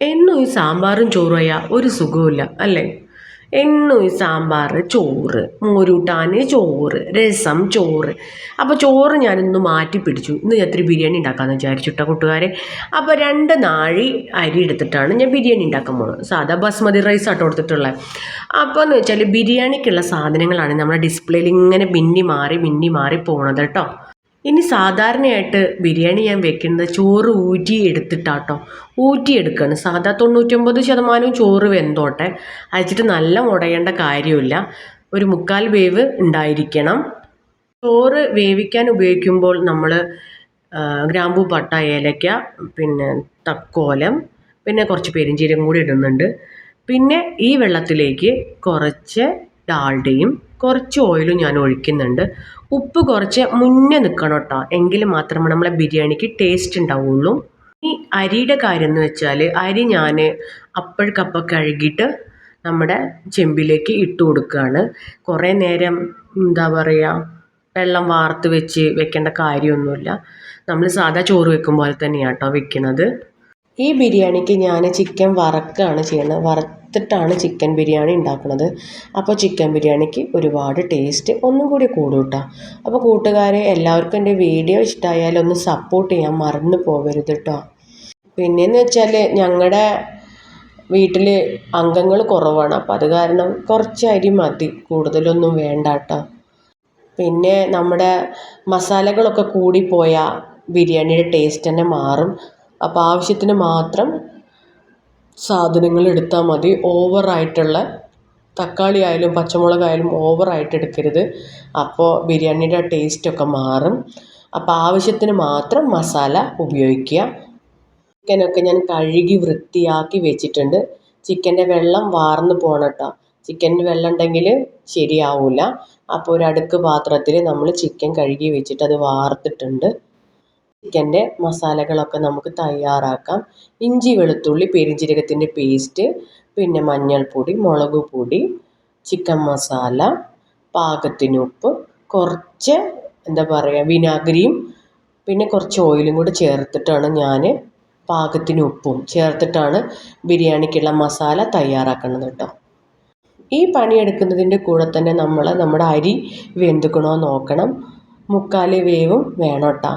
എന്നും ഈ സാമ്പാറും ചോറുമായ ഒരു സുഖമില്ല അല്ലേ? എന്നും ഈ സാമ്പാർ ചോറ് മോരൂട്ടാൻ ചോറ് രസം ചോറ്. അപ്പോൾ ചോറ് ഞാനിന്ന് മാറ്റി പിടിച്ചു. ഇന്ന് ഞാൻ ഇത്തിരി ബിരിയാണി ഉണ്ടാക്കാമെന്ന് വിചാരിച്ചിട്ട കൂട്ടുകാരെ. അപ്പോൾ രണ്ട് നാഴി അരി എടുത്തിട്ടാണ് ഞാൻ ബിരിയാണി ഉണ്ടാക്കാൻ പോകുന്നത് സാധാ ബസ്മതി റൈസ് ആട്ടോ കൊടുത്തിട്ടുള്ളത് അപ്പോൾ എന്ന് വെച്ചാൽ ബിരിയാണിക്കുള്ള സാധനങ്ങളാണ് നമ്മുടെ ഡിസ്പ്ലേയിൽ ഇങ്ങനെ മിന്നി മാറി മിന്നി മാറി പോണത് കേട്ടോ ഇനി സാധാരണയായിട്ട് ബിരിയാണി ഞാൻ വെക്കുന്നത് ചോറ് ഊറ്റി എടുത്തിട്ടാട്ടോ. ഊറ്റി എടുക്കുകയാണ് സാധാ തൊണ്ണൂറ്റൊമ്പത് ശതമാനവും ചോറ് വെന്തോട്ടെ. അയച്ചിട്ട് നല്ല മുടയേണ്ട കാര്യമില്ല. ഒരു മുക്കാൽ വേവ് ഉണ്ടായിരിക്കണം. ചോറ് വേവിക്കാൻ ഉപയോഗിക്കുമ്പോൾ നമ്മൾ ഗ്രാമ്പൂ പട്ട ഏലക്ക പിന്നെ തക്കോലം പിന്നെ കുറച്ച് പെരിഞ്ചീരം കൂടി ഇടുന്നുണ്ട്. പിന്നെ ഈ വെള്ളത്തിലേക്ക് കുറച്ച് ഡാൾഡയും കുറച്ച് ഓയിലും ഞാൻ ഒഴിക്കുന്നുണ്ട്. ഉപ്പ് കുറച്ച് മുന്നേ നിൽക്കണം കേട്ടോ എങ്കിൽ മാത്രമേ നമ്മളെ ബിരിയാണിക്ക് ടേസ്റ്റ് ഉണ്ടാവുള്ളൂ. ഈ അരിയുടെ കാര്യം എന്ന് വെച്ചാൽ അരി ഞാൻ അപ്പോഴക്കപ്പം കഴുകിയിട്ട് നമ്മുടെ ചെമ്പിലേക്ക് ഇട്ട് കൊടുക്കുകയാണ്. കുറേ നേരം എന്താ പറയുക വെള്ളം വാർത്ത് വെച്ച് വെക്കേണ്ട കാര്യമൊന്നുമില്ല. നമ്മൾ സാധാ ചോറ് വെക്കും പോലെ തന്നെയാണ് കേട്ടോ വെക്കുന്നത് ഈ ബിരിയാണിക്ക് ഞാൻ ചിക്കൻ വറക്കാണ് ചെയ്യുന്നത്. വറുത്തിട്ടാണ് ചിക്കൻ ബിരിയാണി ഉണ്ടാക്കുന്നത്. അപ്പോൾ ചിക്കൻ ബിരിയാണിക്ക് ഒരുപാട് ടേസ്റ്റ് ഒന്നും കൂടി കൂടും കേട്ടോ അപ്പോൾ കൂട്ടുകാരെ എല്ലാവർക്കും എന്റെ വീഡിയോ ഇഷ്ടമായാലും ഒന്ന് സപ്പോർട്ട് ചെയ്യാൻ മറന്നു പോകരുത് കേട്ടോ പിന്നെയെന്ന് വെച്ചാൽ ഞങ്ങളുടെ വീട്ടിൽ അംഗങ്ങൾ കുറവാണ്. അപ്പോൾ അത് കാരണം കുറച്ച് അരി മതി. കൂടുതലൊന്നും വേണ്ട കേട്ടോ പിന്നെ നമ്മുടെ മസാലകളൊക്കെ കൂടിപ്പോയാൽ ബിരിയാണിയുടെ ടേസ്റ്റ് തന്നെ മാറും. അപ്പോൾ ആവശ്യത്തിന് മാത്രം സാധനങ്ങൾ എടുത്താൽ മതി. ഓവറായിട്ടുള്ള തക്കാളി ആയാലും പച്ചമുളകായാലും ഓവറായിട്ട് എടുക്കരുത് അപ്പോൾ ബിരിയാണിയുടെ ടേസ്റ്റൊക്കെ മാറും. അപ്പോൾ ആവശ്യത്തിന് മാത്രം മസാല ഉപയോഗിക്കുക. ചിക്കനൊക്കെ ഞാൻ കഴുകി വൃത്തിയാക്കി വെച്ചിട്ടുണ്ട്. ചിക്കന്റെ വെള്ളം വാർന്നു പോകണം കേട്ടോ ചിക്കനിൽ വെള്ളം ഉണ്ടെങ്കിൽ ശരിയാവില്ല അപ്പോൾ ഒരു അടുക്ക് പാത്രത്തിൽ നമ്മൾ ചിക്കൻ കഴുകി വെച്ചിട്ട് അത് വാർത്തിട്ടുണ്ട്. ചിക്കന്റെ മസാലകളൊക്കെ നമുക്ക് തയ്യാറാക്കാം. ഇഞ്ചി വെളുത്തുള്ളി പെരുംജീരകത്തിന്റെ പേസ്റ്റ് പിന്നെ മഞ്ഞൾപ്പൊടി മുളക് പൊടി ചിക്കൻ മസാല പാകത്തിന് ഉപ്പ് കുറച്ച് എന്താ പറയുക വിനാഗിരിയും പിന്നെ കുറച്ച് ഓയിലും കൂടി ചേർത്തിട്ടാണ് ഞാൻ പാകത്തിന് ഉപ്പും ചേർത്തിട്ടാണ് ബിരിയാണിക്കുള്ള മസാല തയ്യാറാക്കുന്നത് കേട്ടോ ഈ പണിയെടുക്കുന്നതിന്റെ കൂടെ തന്നെ നമ്മൾ നമ്മുടെ അരി വെന്തുക്കണോ നോക്കണം. മുക്കാൽ വേവും വേണം കേട്ടോ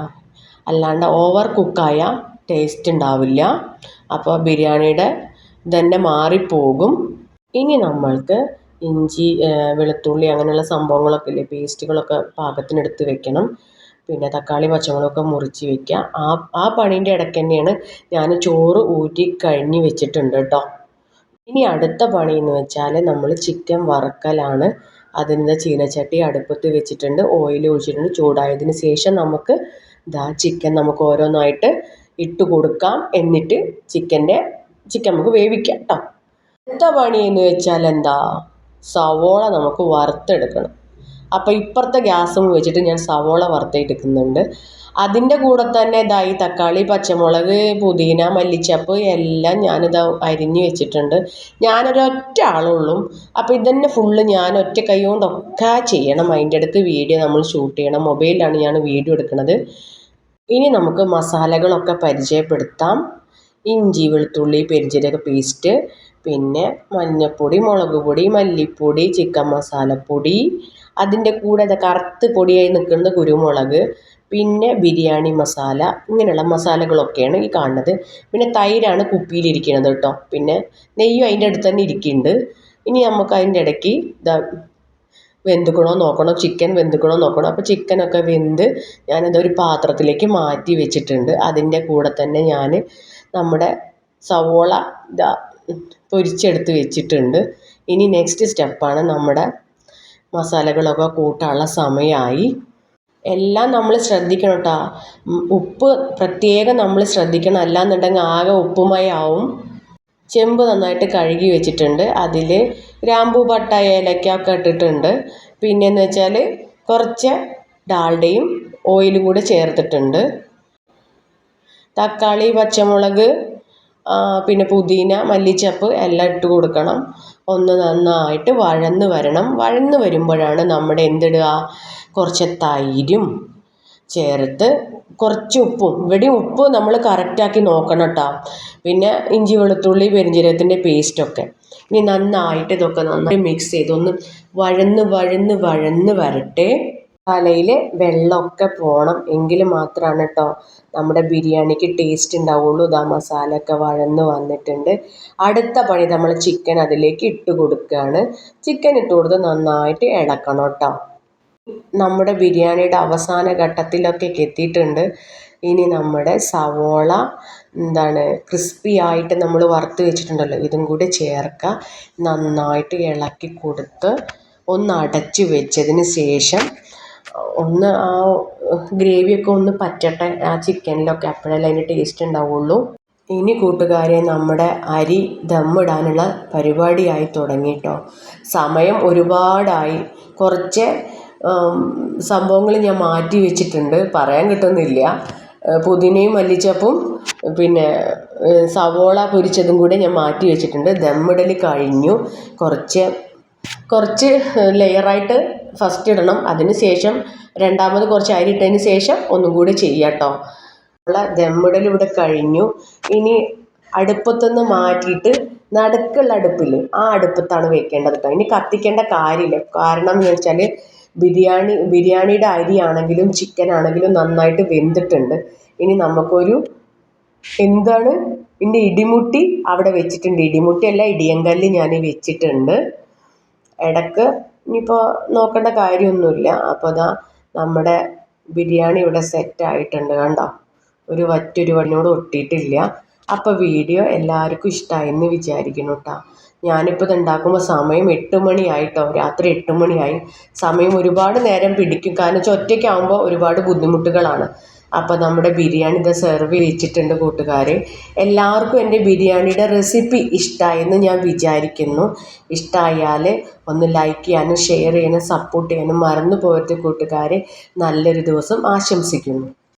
അല്ലാണ്ട് ഓവർ കുക്കായാൽ ടേസ്റ്റ് ഉണ്ടാവില്ല അപ്പോൾ ബിരിയാണിയുടെ ഇതന്നെ മാറിപ്പോകും. ഇനി നമ്മൾക്ക് ഇഞ്ചി വെളുത്തുള്ളി അങ്ങനെയുള്ള സംഭവങ്ങളൊക്കെ ഇല്ലേ പേസ്റ്റുകളൊക്കെ പാകത്തിന് എടുത്ത് വെക്കണം. പിന്നെ തക്കാളി പച്ചമുളകൊക്കെ മുറിച്ച് വെക്കുക ആ ആ പണീന്റെ ഇടയ്ക്ക് തന്നെയാണ് ഞാൻ ചോറ് ഊറ്റി കഴിഞ്ഞ് വെച്ചിട്ടുണ്ട് കേട്ടോ ഇനി അടുത്ത പണി എന്ന് വെച്ചാൽ നമ്മൾ ചിക്കൻ വറക്കലാണ്. അതിന്റെ ചീനച്ചട്ടി അടുപ്പത്ത് വെച്ചിട്ടുണ്ട്. ഓയിൽ ഒഴിച്ചിട്ടുണ്ട്. ചൂടായതിന് ശേഷം നമുക്ക് ഇതാ ചിക്കൻ നമുക്ക് ഓരോന്നായിട്ട് ഇട്ട് കൊടുക്കാം. എന്നിട്ട് ചിക്കന്റെ ചിക്കൻ നമുക്ക് വേവിക്കാം കേട്ടോ അടുത്ത പണി എന്ന് വെച്ചാൽ എന്താ? സവോള നമുക്ക് വറുത്തെടുക്കണം. അപ്പോൾ ഇപ്പുറത്തെ ഗ്യാസും വെച്ചിട്ട് ഞാൻ സവോള വറുത്തെടുക്കുന്നുണ്ട്. അതിന്റെ കൂടെ തന്നെ ഇതാ ഈ തക്കാളി പച്ചമുളക് പുതിന മല്ലിച്ചപ്പ് എല്ലാം ഞാനിത് അരിഞ്ഞ് വെച്ചിട്ടുണ്ട്. ഞാനൊരൊറ്റ ആളുള്ളൂ. അപ്പോൾ ഇതന്നെ ഫുള്ള് ഞാൻ ഒറ്റ കൈ കൊണ്ടൊക്കെ ചെയ്യണം. അതിന്റെ അടുത്ത് വീഡിയോ നമ്മൾ ഷൂട്ട് ചെയ്യണം. മൊബൈലിലാണ് ഞാൻ വീഡിയോ എടുക്കുന്നത്. ഇനി നമുക്ക് മസാലകളൊക്കെ പരിചയപ്പെടുത്താം. ഇഞ്ചി വെളുത്തുള്ളി പെരിഞ്ജീരക പേസ്റ്റ് പിന്നെ മഞ്ഞൾപ്പൊടി മുളക് പൊടി മല്ലിപ്പൊടി ചിക്കൻ മസാലപ്പൊടി. അതിന്റെ കൂടെ ഇത് കറുത്ത് പൊടിയായി നിൽക്കുന്നത് കുരുമുളക് പിന്നെ ബിരിയാണി മസാല ഇങ്ങനെയുള്ള മസാലകളൊക്കെയാണ് ഈ കാണുന്നത്. പിന്നെ തൈരാണ് കുപ്പിയിലിരിക്കുന്നത് കേട്ടോ. പിന്നെ നെയ്യും അതിന്റെ അടുത്ത് തന്നെ ഇരിക്കുന്നുണ്ട്. ഇനി നമുക്ക് അതിന്റെ ഇടയ്ക്ക് ഇതാ വെന്തുക്കണോ നോക്കണം? ചിക്കൻ വെന്തുക്കണോ നോക്കണം? അപ്പോൾ ചിക്കനൊക്കെ വെന്ത് ഞാനത് ഒരു പാത്രത്തിലേക്ക് മാറ്റി വെച്ചിട്ടുണ്ട്. അതിന്റെ കൂടെ തന്നെ ഞാൻ നമ്മുടെ സവോള ഇതാ പൊരിച്ചെടുത്ത് വെച്ചിട്ടുണ്ട്. ഇനി നെക്സ്റ്റ് സ്റ്റെപ്പാണ് നമ്മുടെ മസാലകളൊക്കെ കൂട്ടാനുള്ള സമയമായി എല്ലാം നമ്മൾ ശ്രദ്ധിക്കണം കേട്ടോ ഉപ്പ് പ്രത്യേകം നമ്മൾ ശ്രദ്ധിക്കണം. അല്ലാന്നുണ്ടെങ്കിൽ ആകെ ഉപ്പുമയാവും. ചെമ്പ് നന്നായിട്ട് കഴുകി വെച്ചിട്ടുണ്ട്. അതിൽ ഗ്രാമ്പൂ പട്ട ഏലക്ക ഒക്കെ ഇട്ടിട്ടുണ്ട്. പിന്നെയെന്ന് വെച്ചാൽ കുറച്ച് ഡാൽഡയും ഓയിലും കൂടെ ചേർത്തിട്ടുണ്ട്. തക്കാളി പച്ചമുളക് പിന്നെ പുതിന മല്ലിച്ചപ്പ് എല്ലാം ഇട്ട് കൊടുക്കണം. ഒന്ന് നന്നായിട്ട് വഴന്ന് വരണം. വഴന്ന് വരുമ്പോഴാണ് നമ്മുടെ എന്തിടുക? കുറച്ച് തൈരും ചേർത്ത് കുറച്ച് ഉപ്പും. ഇവിടെ ഉപ്പ് നമ്മൾ കറക്റ്റാക്കി നോക്കണം കേട്ടോ പിന്നെ ഇഞ്ചി വെളുത്തുള്ളി പെരിഞ്ജീരകത്തിന്റെ പേസ്റ്റൊക്കെ ഇനി നന്നായിട്ട് ഇതൊക്കെ നന്നായി മിക്സ് ചെയ്ത് ഒന്ന് വഴന്ന് വഴന്ന് വഴന്ന് വരട്ടെ. തലയിൽ വെള്ളമൊക്കെ പോകണം എങ്കിൽ മാത്രമാണ് കേട്ടോ നമ്മുടെ ബിരിയാണിക്ക് ടേസ്റ്റ് ഉണ്ടാവുള്ളൂ. ഇതാ മസാലയൊക്കെ വഴന്ന് വന്നിട്ടുണ്ട്. അടുത്ത പണി നമ്മൾ ചിക്കൻ അതിലേക്ക് ഇട്ട് കൊടുക്കുകയാണ്. ചിക്കൻ ഇട്ട് കൊടുത്ത് നന്നായിട്ട് ഇളക്കണം കേട്ടോ നമ്മുടെ ബിരിയാണിയുടെ അവസാന ഘട്ടത്തിലൊക്കെ എത്തിയിട്ടുണ്ട്. ഇനി നമ്മുടെ സവോള എന്താണ് ക്രിസ്പി ആയിട്ട് നമ്മൾ വറുത്ത് വെച്ചിട്ടുണ്ടല്ലോ. ഇതും കൂടി ചേർക്കുക നന്നായിട്ട് ഇളക്കി കൊടുത്ത് ഒന്ന് അടച്ച് വെച്ചതിന് ശേഷം ഒന്ന് ആ ഗ്രേവിയൊക്കെ ഒന്ന് പറ്റട്ടെ ആ ചിക്കനിലൊക്കെ അപ്പോഴല്ലേ അതിന്റെ ടേസ്റ്റ് ഉണ്ടാവുള്ളൂ. ഇനി കൂട്ടുകാരെ നമ്മുടെ അരി ദമ്മിടാനുള്ള പരിപാടിയായി തുടങ്ങി കേട്ടോ സമയം ഒരുപാടായി. കുറച്ച് സംഭവങ്ങൾ ഞാൻ മാറ്റി വെച്ചിട്ടുണ്ട്. പറയാൻ കിട്ടുന്നില്ല. പുതിനയും മല്ലിച്ചപ്പും പിന്നെ സവോള പൊരിച്ചതും കൂടെ ഞാൻ മാറ്റി വെച്ചിട്ടുണ്ട്. ദമ്മിടൽ കഴിഞ്ഞു. കുറച്ച് കുറച്ച് ലെയറായിട്ട് ഫസ്റ്റ് ഇടണം. അതിന് ശേഷം രണ്ടാമത് കുറച്ച് അരി ഇട്ടതിന് ശേഷം ഒന്നും കൂടി ചെയ്യാം കേട്ടോ ഉള്ള ദമ്മിടൽ ഇവിടെ കഴിഞ്ഞു. ഇനി അടുപ്പത്തുനിന്ന് മാറ്റിയിട്ട് നടുക്കുള്ള അടുപ്പിൽ ആ അടുപ്പത്താണ് വെക്കേണ്ടത് കേട്ടോ ഇനി കത്തിക്കേണ്ട കാര്യമില്ല. കാരണം എന്ന് വെച്ചാൽ ബിരിയാണി ബിരിയാണിയുടെ അരിയാണെങ്കിലും ചിക്കൻ ആണെങ്കിലും നന്നായിട്ട് വെന്തിട്ടുണ്ട്. ഇനി നമുക്കൊരു എന്താണ്? ഇതിന്റെ ഇടിമുട്ടി അവിടെ വെച്ചിട്ടുണ്ട്. ഇടിമുട്ടിയല്ല ഇടിയങ്കല്ല് ഞാൻ വെച്ചിട്ടുണ്ട്. ഇടയ്ക്ക് ഇനിയിപ്പോൾ നോക്കേണ്ട കാര്യമൊന്നുമില്ല. അപ്പോൾ അതാ നമ്മുടെ ബിരിയാണി ഇവിടെ സെറ്റ് ആയിട്ടുണ്ട് കണ്ടോ? ഒരു വറ്റൊരു വണ്ണിനോട് ഒട്ടിയിട്ടില്ല. അപ്പോൾ വീഡിയോ എല്ലാവർക്കും ഇഷ്ടമായി എന്ന് വിചാരിക്കുന്നു കേട്ടോ ഞാനിപ്പോൾ ഇത് ഉണ്ടാക്കുമ്പോൾ സമയം എട്ട് മണിയായിട്ടോ രാത്രി എട്ട് മണിയായി. സമയം ഒരുപാട് നേരം പിടിക്കും. കാരണം വെച്ചാൽ ഒറ്റയ്ക്കാവുമ്പോൾ ഒരുപാട് ബുദ്ധിമുട്ടുകളാണ്. അപ്പോൾ നമ്മുടെ ബിരിയാണി ഇത് സെർവ് ചെയ്യിച്ചിട്ടുണ്ട് കൂട്ടുകാർ എല്ലാവർക്കും എന്റെ ബിരിയാണിയുടെ റെസിപ്പി ഇഷ്ടമായെന്ന് ഞാൻ വിചാരിക്കുന്നു. ഇഷ്ടമായാൽ ഒന്ന് ലൈക്ക് ചെയ്യാനും ഷെയർ ചെയ്യാനും സപ്പോർട്ട് ചെയ്യാനും മറന്നു പോകരുത് കൂട്ടുകാരെ. നല്ലൊരു ദിവസം ആശംസിക്കുന്നു.